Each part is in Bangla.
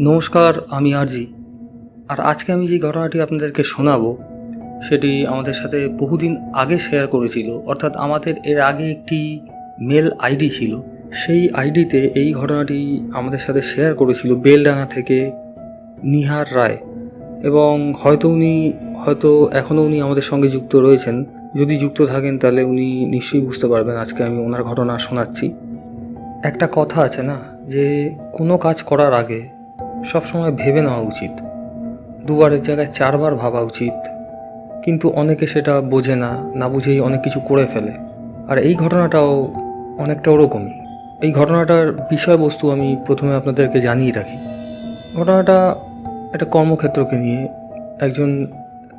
নমস্কার, আমি আরজি। আর আজকে আমি যে ঘটনাটি আপনাদেরকে শোনাবো, সেটি আমাদের সাথে বহুদিন আগে শেয়ার করেছিল। অর্থাৎ আমাদের এর আগে একটি মেল আইডি ছিল। সেই আইডিতে এই ঘটনাটি আমাদের সাথে শেয়ার করেছিল বেলডাঙ্গা থেকে নিহার রায়। এবং হয়তো উনি, হয়তো এখনও উনি আমাদের সঙ্গে যুক্ত রয়েছেন। যদি যুক্ত থাকেন, তাহলে উনি নিশ্চয়ই বুঝতে পারবেন আজকে আমি ওনার ঘটনা শোনাচ্ছি। একটা কথা আছে না, যে কোনো কাজ করার আগে সবসময় ভেবে নেওয়া উচিত। দুবারের জায়গায় চারবার ভাবা উচিত। কিন্তু অনেকে সেটা বোঝে না না বুঝেই অনেক কিছু করে ফেলে। আর এই ঘটনাটাও অনেকটা ওরকমই। এই ঘটনাটার বিষয়বস্তু আমি প্রথমে আপনাদেরকে জানিয়ে রাখি। ঘটনাটা একটা কর্মক্ষেত্রকে নিয়ে। একজন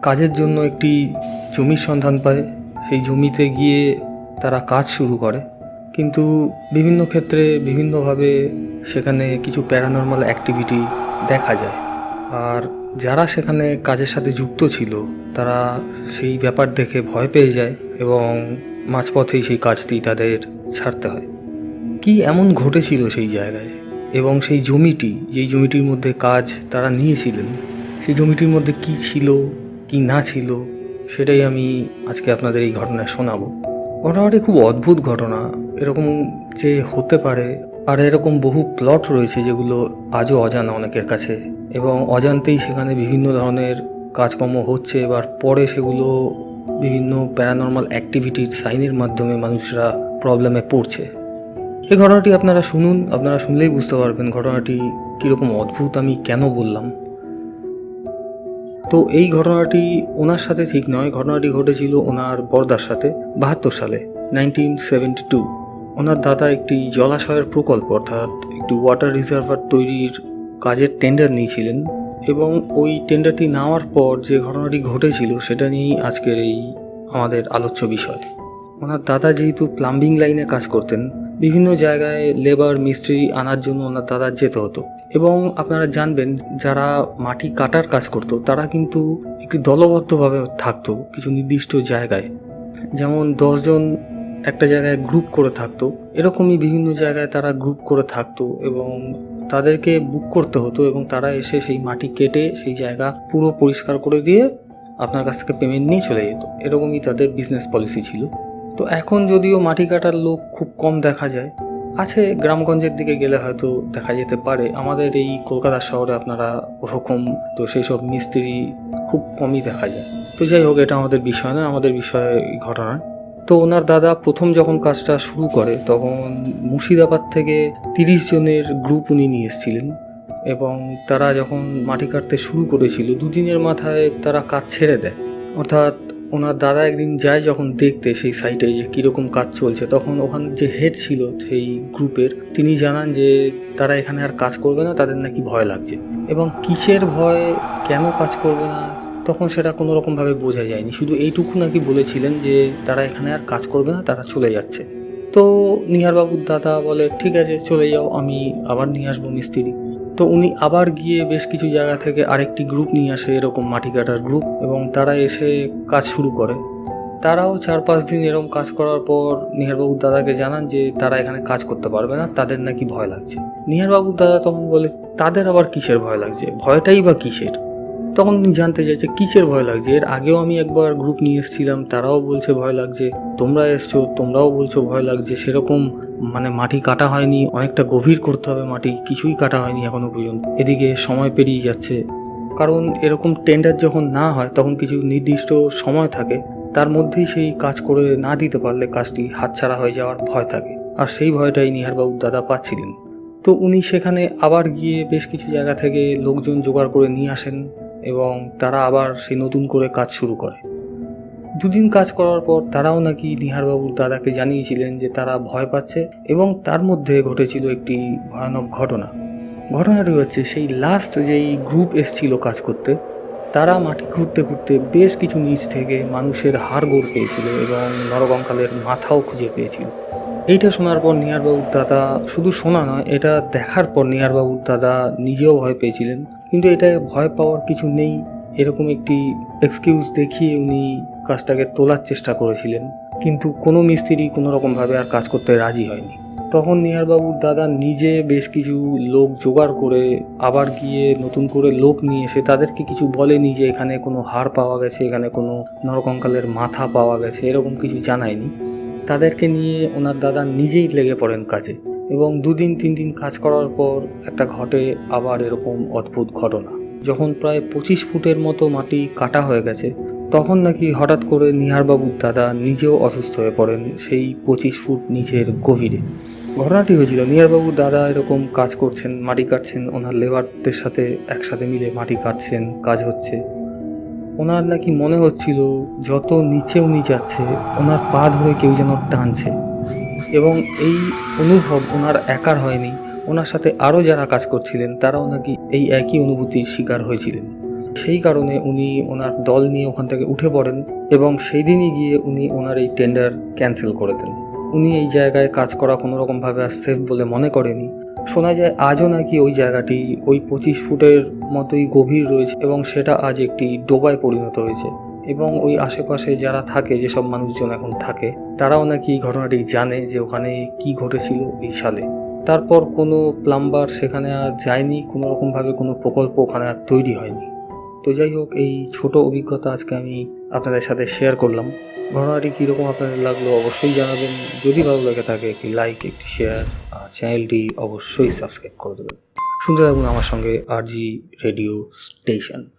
কাজের জন্য একটি জমির সন্ধান পায়। সেই জমিতে গিয়ে তারা কাজ শুরু করে। কিন্তু বিভিন্ন ক্ষেত্রে বিভিন্নভাবে সেখানে কিছু প্যারানর্মাল অ্যাক্টিভিটি দেখা যায়। আর যারা সেখানে কাজের সাথে যুক্ত ছিল, তারা সেই ব্যাপার দেখে ভয় পেয়ে যায় এবং মাঝপথেই সেই কাজটি তাদের ছাড়তে হয়। কি এমন ঘটেছিল সেই জায়গায়? এবং সেই জমিটি, যেই জমিটির মধ্যে কাজ তারা নিয়েছিলেন, সেই জমিটির মধ্যে কি ছিল, কি না ছিল, সেটাই আমি আজকে আপনাদের এই ঘটনায় শোনাবো। ঘটনাটি খুব অদ্ভুত ঘটনা। এরকম যে হতে পারে, আর এরকম বহু প্লট রয়েছে যেগুলো আজও অজানা অনেকের কাছে। এবং অজান্তেই সেখানে বিভিন্ন ধরনের কাজকর্ম হচ্ছে, এবার পরে সেগুলো বিভিন্ন প্যারানর্মাল অ্যাক্টিভিটির সাইনের মাধ্যমে মানুষরা প্রবলেমে পড়ছে। এই ঘটনাটি আপনারা শুনুন, আপনারা শুনলেই বুঝতে পারবেন ঘটনাটি কীরকম অদ্ভুত আমি কেন বললাম। তো এই ঘটনাটি ওনার সাথে ঠিক নয়। ঘটনাটি ঘটেছিল ওনার বর্দার সাথে, বাহাত্তর সালে নাইনটিন সেভেন্টি টু ওনার দাদা একটি জলাশয়ের প্রকল্প, অর্থাৎ একটি ওয়াটার রিজার্ভার তৈরির কাজের টেন্ডার নিয়েছিলেন এবং ওই টেন্ডারটি নেওয়ার পর যে ঘটনাটি ঘটেছিল, সেটা নিয়েই আজকের এই আমাদের আলোচ্য বিষয়। ওনার দাদা যেহেতু প্লাম্বিং লাইনে কাজ করতেন, বিভিন্ন জায়গায় লেবার মিস্ত্রি আনার জন্য ওনার দাদার যেতে হতো। এবং আপনারা জানবেন, যারা মাটি কাটার কাজ করতো, তারা কিন্তু একটু দলবদ্ধভাবে থাকতো কিছু নির্দিষ্ট জায়গায়। যেমন দশজন একটা জায়গায় গ্রুপ করে থাকতো, এরকমই বিভিন্ন জায়গায় তারা গ্রুপ করে থাকতো এবং তাদেরকে বুক করতে হতো এবং তারা এসে সেই মাটি কেটে সেই জায়গা পুরো পরিষ্কার করে দিয়ে আপনার কাছ থেকে পেমেন্ট নিয়ে চলে যেত। এরকমই তাদের বিজনেস পলিসি ছিল। তো এখন যদিও মাটি কাটার লোক খুব কম দেখা যায়, আছে গ্রামগঞ্জের দিকে গেলে হয়তো দেখা যেতে পারে। আমাদের এই কলকাতা শহরে আপনারা ওরকম, তো সেই সব মিস্ত্রি খুব কমই দেখা যায়। তো যাই হোক, এটা আমাদের বিষয় না আমাদের বিষয় ঘটনা তো ওনার দাদা প্রথম যখন কাজটা শুরু করে, তখন মুর্শিদাবাদ থেকে তিরিশ জনের গ্রুপ উনি নিয়ে এসেছিলেন এবং তারা যখন মাটি কাটতে শুরু করেছিল, দুদিনের মাথায় তারা কাজ ছেড়ে দেয়। অর্থাৎ ওনার দাদা একদিন যায় যখন দেখতে সেই সাইটে যে কীরকম কাজ চলছে, তখন ওখান যে হেড ছিল সেই গ্রুপের তিনি জানান যে তারা এখানে আর কাজ করবে না, তাদের নাকি ভয় লাগছে। এবং কিসের ভয়, কেন কাজ করবে না, তখন সেটা কোনো রকমভাবে বোঝা যায়নি। শুধু এইটুকু নাকি বলেছিলেন যে তারা এখানে আর কাজ করবে না, তারা চলে যাচ্ছে। তো নিহারবাবুর দাদা বলে, ঠিক আছে, চলে যাও, আমি আবার নিয়ে আসব মিস্ত্রি। তো উনি আবার গিয়ে বেশ কিছু জায়গা থেকে আরেকটি গ্রুপ নিয়ে আসে এরকম মাটি কাটার গ্রুপ এবং তারা এসে কাজ শুরু করে। তারাও চার পাঁচ দিন এরকম কাজ করার পর নিহারবাবু দাদাকে জানান যে তারা এখানে কাজ করতে পারবে না, তাদের নাকি ভয় লাগছে। নিহারবাবুর দাদা তখন বলে, তাদের আবার কিসের ভয় লাগছে? ভয়টাই বা কিসের? তখন উনি জানতে চাইছে, কিসের ভয় লাগছে? এর আগেও আমি একবার গ্রুপ নিয়ে এসেছিলাম, তারাও বলছে ভয় লাগছে। তোমরা এসছো, তোমরাও বলছো ভয় লাগছে। সেরকম মানে মাটি কাটা হয়নি, অনেকটা গভীর করতে হবে মাটি, কিছুই কাটা হয়নি এখনও পর্যন্ত। এদিকে সময় পেরিয়ে যাচ্ছে। কারণ এরকম টেন্ডার যখন না হয়, তখন কিছু নির্দিষ্ট সময় থাকে। তার মধ্যেই সেই কাজ করে না দিতে পারলে কাজটি হাতছাড়া হয়ে যাওয়ার ভয় থাকে। আর সেই ভয়টাই নিহারবাবুর দাদা পাচ্ছিলেন। তো উনি সেখানে আবার গিয়ে বেশ কিছু জায়গা থেকে লোকজন জোগাড় করে নিয়ে আসেন। এবং তারা আবার সেই নতুন করে কাজ শুরু করে। দুদিন কাজ করার পর তারাও নাকি নিহারবাবুর দাদাকে জানিয়েছিলেন যে তারা ভয় পাচ্ছে এবং তার মধ্যে ঘটেছিল একটি ভয়ানক ঘটনা। ঘটনাটি হচ্ছে সেই লাস্ট যেই গ্রুপ এসছিল কাজ করতে, তারা মাটি ঘুরতে ঘুরতে বেশ কিছু নিচ থেকে মানুষের হাড়গোড় পেয়েছিল এবং নরকঙ্কালের মাথাও খুঁজে পেয়েছিল। এইটা শোনার পর নিহারবাবুর দাদা শুধু শোনা নয়, এটা দেখার পর নিহারবাবুর দাদা নিজেও ভয় পেয়েছিলেন। কিন্তু এটা ভয় পাওয়ার কিছু নেই, এরকম একটি এক্সকিউজ দেখিয়ে উনি কাজটাকে তোলার চেষ্টা করেছিলেন। কিন্তু কোনো মিস্ত্রি কোনো রকমভাবে আর কাজ করতে রাজি হয়নি। তখন নিহারবাবুর দাদা নিজে বেশ কিছু লোক জোগাড় করে আবার গিয়ে নতুন করে লোক নিয়ে এসে তাদেরকে কিছু বলেনি যে এখানে কোনো হাড় পাওয়া গেছে, এখানে কোনো নরকঙ্কালের মাথা পাওয়া গেছে, এরকম কিছু জানায়নি। তাদেরকে নিয়ে ওনার দাদা নিজেই লেগে পড়েন কাজে এবং দুদিন, তিন দিন কাজ করার পর একটা ঘটে আবার এরকম অদ্ভুত ঘটনা। যখন প্রায় পঁচিশ ফুটের মতো মাটি কাটা হয়ে গেছে, তখন নাকি হঠাৎ করে নিহারবাবুর দাদা নিজেও অসুস্থ হয়ে পড়েন সেই পঁচিশ ফুট নিচের গভীরে। ঘটনাটি হয়েছিল, নিহারবাবুর দাদা এরকম কাজ করছেন, মাটি কাটছেন, ওনার লেবারদের সাথে একসাথে মিলে মাটি কাটছেন, কাজ হচ্ছে। ওনার নাকি মনে হচ্ছিল যত নিচে উনি যাচ্ছে, ওনার পা ধরে কেউ যেন টানছে। এবং এই অনুভব ওনার একার হয়নি। ওনার সাথে আরও যারা কাজ করছিলেন, তারাও নাকি এই একই অনুভূতির শিকার হয়েছিলেন। সেই কারণে উনি ওনার দল নিয়ে ওখান থেকে উঠে পড়েন এবং সেই দিনই গিয়ে উনি ওনার এই টেন্ডার ক্যান্সেল করে দেন। উনি এই জায়গায় কাজ করা কোনো রকমভাবে আর সেফ বলে মনে করেনি শোনা যায় আজও নাকি ওই জায়গাটি ওই পঁচিশ ফুটের মতোই গভীর রয়েছে এবং সেটা আজ একটি ডোবায় পরিণত হয়েছে। এবং ওই আশেপাশে যারা থাকে, যেসব মানুষজন এখন থাকে, তারাও নাকি এই ঘটনাটি জানে যে ওখানে কি ঘটেছিল এই সালে। তারপর কোনো প্লাম্বার সেখানে আর যায়নি, কোনো রকমভাবে কোনো প্রকল্প ওখানে আর তৈরি হয়নি। তো যাই হোক, এই ছোট অভিজ্ঞতা আজকে আমি আপনাদের সাথে শেয়ার করলাম। ঘটনাটি কীরকম আপনাদের লাগল অবশ্যই জানাবেন। যদি ভালো লাগে থাকে, একটি লাইক একটি শেয়ার আর চ্যানেলটি অবশ্যই সাবস্ক্রাইব করে দেবেন। শুনতে থাকুন আমার সঙ্গে আর জি রেডিও স্টেশন